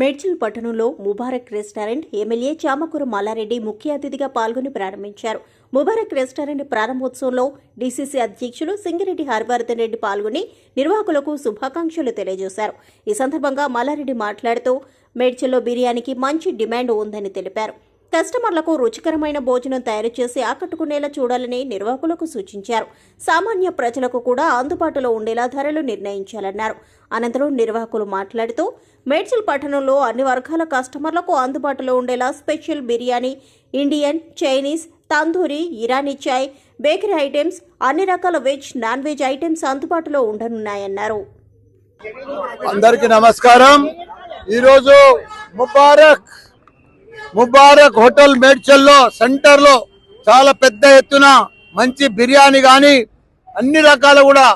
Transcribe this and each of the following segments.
మేడ్చల్ పట్టణంలో Mubarak restaurant MLA Chamakura Malla Reddy ముఖ్య అతిథిగా పాల్గొని ప్రారంభించారు. ముబారక్ రెస్టారెంట్ ప్రారంభోత్సవంలో డీసీసీ అధ్యక్షులు సింగిరెడ్డి హరివర్ధన్ రెడ్డి పాల్గొని నిర్వాహకులకు శుభాకాంక్షలు తెలియజేశారు. ఈ సందర్భంగా మల్లారెడ్డి మాట్లాడుతూ మేడ్చల్లో బిర్యానీకి మంచి డిమాండ్ ఉందని తెలిపారు. కస్టమర్లకు రుచికరమైన భోజనం తయారు చేసి ఆకట్టుకునేలా చూడాలని నిర్వాహకులకు సూచించారు. సామాన్య ప్రజలకు కూడా అందుబాటులో ఉండేలా ధరలు నిర్ణయించాలన్నారు. అనంతరం నిర్వాహకులు మాట్లాడుతూ మేడ్చల్ పట్టణంలో అన్ని వర్గాల కస్టమర్లకు అందుబాటులో ఉండేలా special biryani Indian Chinese tandoori Irani chai bakery items అన్ని రకాల వెజ్ నాన్ వెజ్ ఐటమ్స్ అందుబాటులో ఉండనున్నాయన్నారు. అందరికీ నమస్కారం. ఈరోజు ముబారక్! ముబారక్ హోటల్ మేడ్చల్లో సెంటర్లో చాలా పెద్ద ఎత్తున మంచి బిర్యానీ కానీ అన్ని రకాల కూడా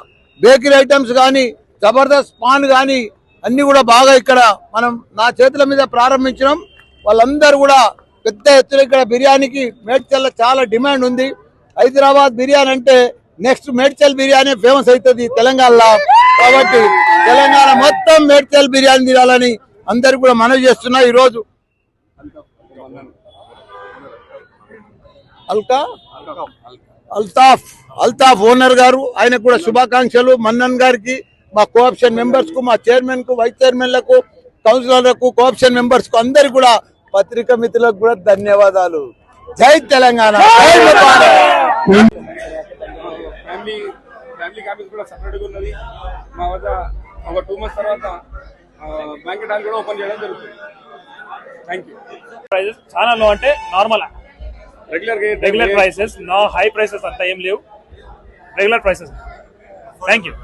బేకరీ ఐటమ్స్ కానీ జబర్దస్త్ పాన్ కానీ అన్ని కూడా బాగా ఇక్కడ మనం నా చేతుల మీద ప్రారంభించడం వాళ్ళందరూ కూడా పెద్ద ఎత్తున ఇక్కడ బిర్యానీకి మేడ్చల్లో చాలా డిమాండ్ ఉంది. హైదరాబాద్ బిర్యానీ అంటే నెక్స్ట్ మేడ్చల్ బిర్యానీ ఫేమస్ అవుతుంది తెలంగాణలో. కాబట్టి తెలంగాణ మొత్తం మేడ్చల్ బిర్యానీ తినాలని అందరు కూడా మనవి చేస్తున్నా ఈరోజు. రోజు అల్కా? అల్తాఫ్ అల్తాఫ్ ఓనర్ గారు ఆయనకు కూడా శుభాకాంక్షలు. మన్నన్ గారికి మా కోఆప్షన్ మెంబర్స్కు మా చైర్మన్కు వైస్ చైర్మన్లకు కౌన్సిలర్లకు కోఆప్షన్ మెంబర్స్కు అందరికి కూడా పత్రికా మిత్రులకు కూడా ధన్యవాదాలు. జై తెలంగాణ. ఫ్యామిలీ ఫ్యామిలీ క్యాబిన్స్ కూడా సపరేట్గా ఉన్నది మా వద్ద ఒక టూ మంత్స్ తర్వాత బ్యాంకెట్ హాల్ కూడా ఓపెన్ చేయడం జరుగుతుంది. థ్యాంక్ యూ ప్రైసెస్ చాలా లో అంటే normal regular regular prices no high prices అంతా ఏం లేవు రెగ్యులర్ ప్రైసెస్ థ్యాంక్ యూ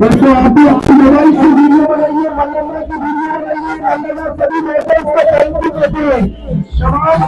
दोस्तों आप भी अपनी मोबाइल से वीडियो बनाइए, मल्लम्मा की वीडियो बनाइए, मल्लम्मा सभी मेटर्स को थैंक यू कहते हैं। तमाम